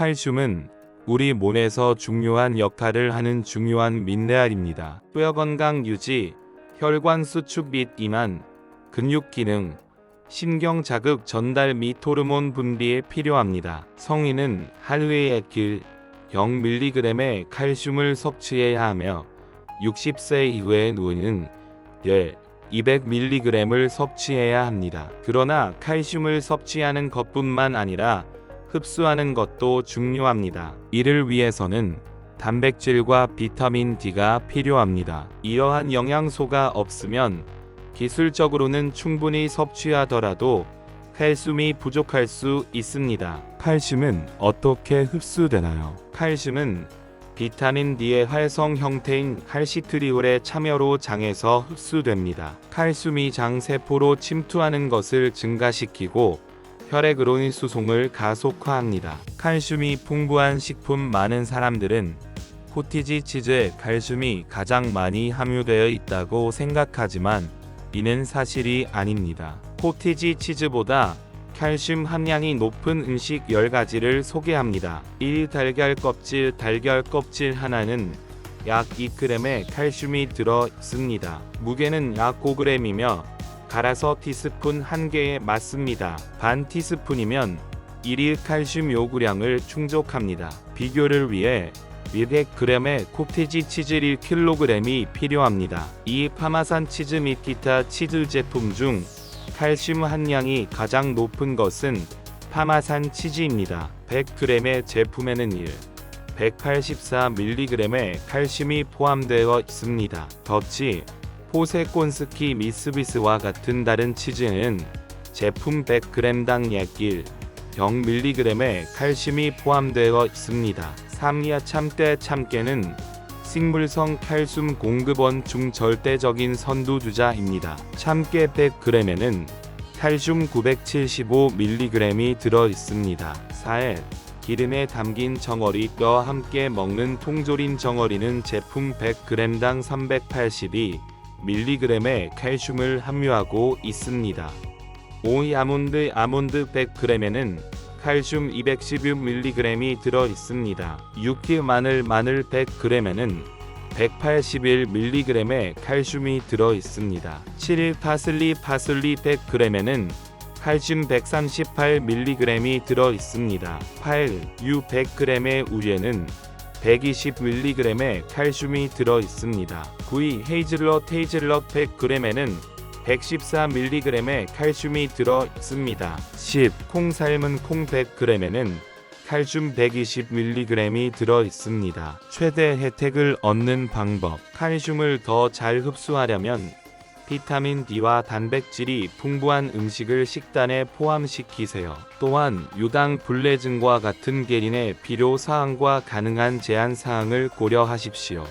칼슘은 우리 몸에서 중요한 역할을 하는 중요한 민네알입니다. 뼈 건강 유지, 혈관 수축 및 이만, 근육 기능, 신경 자극 전달 및 호르몬 분비에 필요합니다. 성인은 하루에 길 0mg의 칼슘을 섭취해야 하며 60세 이후의 노인은 열 200mg을 섭취해야 합니다. 그러나 칼슘을 섭취하는 것뿐만 아니라 흡수하는 것도 중요합니다. 이를 위해서는 단백질과 비타민 D가 필요합니다. 이러한 영양소가 없으면 기술적으로는 충분히 섭취하더라도 칼슘이 부족할 수 있습니다. 칼슘은 어떻게 흡수되나요? 칼슘은 비타민 D의 활성 형태인 칼시트리올의 참여로 장에서 흡수됩니다. 칼슘이 장 세포로 침투하는 것을 증가시키고 혈액으로의 수송을 가속화합니다. 칼슘이 풍부한 식품 많은 사람들은 코티지 치즈에 칼슘이 가장 많이 함유되어 있다고 생각하지만 이는 사실이 아닙니다. 코티지 치즈보다 칼슘 함량이 높은 음식 10가지를 소개합니다. 1. 달걀 껍질 달걀 껍질 하나는 약 2g의 칼슘이 들어 있습니다. 무게는 약 5g이며 갈아서 티스푼 1개에 맞습니다. 반 티스푼이면 1일 칼슘 요구량을 충족합니다. 비교를 위해 200g의 코티지 치즈 1kg이 필요합니다. 이 파마산 치즈 및 기타 치즈 제품 중 칼슘 함량이 가장 높은 것은 파마산 치즈입니다. 100g의 제품에는 1, 184mg의 칼슘이 포함되어 있습니다. 더치, 포세콘스키 미스비스와 같은 다른 치즈는 제품 100g당 약 1, 0mg의 칼슘이 포함되어 있습니다. 삼리아 참깨 참깨는 식물성 칼슘 공급원 중 절대적인 선두주자입니다. 참깨 100g에는 칼슘 975mg이 들어 있습니다. 4일 기름에 담긴 정어리 뼈와 함께 먹는 통조림 정어리는 제품 100g당 382mg의 칼슘을 함유하고 있습니다. 오이 아몬드 아몬드 100g에는 칼슘 216mg이 들어 있습니다. 유키 마늘 마늘 100g에는 181mg의 칼슘이 들어 있습니다. 7일 파슬리 파슬리 100g에는 칼슘 138mg이 들어 있습니다. 8. 유 100g의 우유에는 120mg의 칼슘이 들어 있습니다. 9. 헤이즐넛 헤이즐넛 100g에는 114mg의 칼슘이 들어 있습니다. 10. 콩 삶은 콩 100g에는 칼슘 120mg이 들어 있습니다. 최대 혜택을 얻는 방법. 칼슘을 더 잘 흡수하려면 비타민 D와 단백질이 풍부한 음식을 식단에 포함시키세요. 또한 유당 불내증과 같은 계린의 필요 사항과 가능한 제한 사항을 고려하십시오.